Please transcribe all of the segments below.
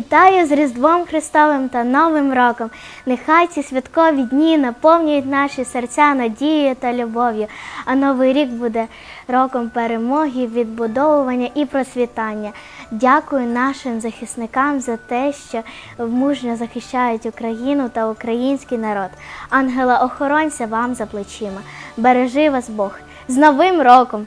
Вітаю з Різдвом Христовим та Новим роком. Нехай ці святкові дні наповнюють наші серця надією та любов'ю. А новий рік буде роком перемоги, відбудовування і процвітання. Дякую нашим захисникам за те, що мужньо захищають Україну та український народ. Ангела-охоронця вам за плечима. Бережи вас Бог! З Новим роком!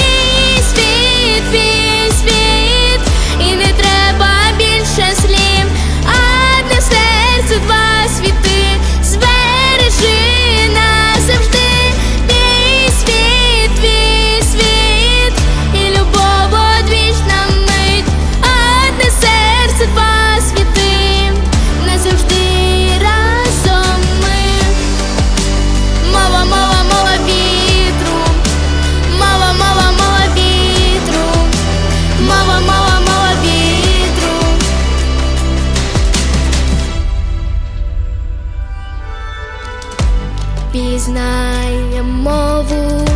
пізнає мову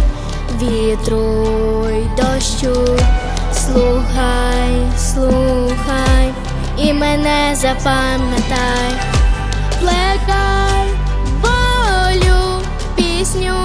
вітру й дощу, слухай, слухай і мене запам'ятай, плекай волю пісню.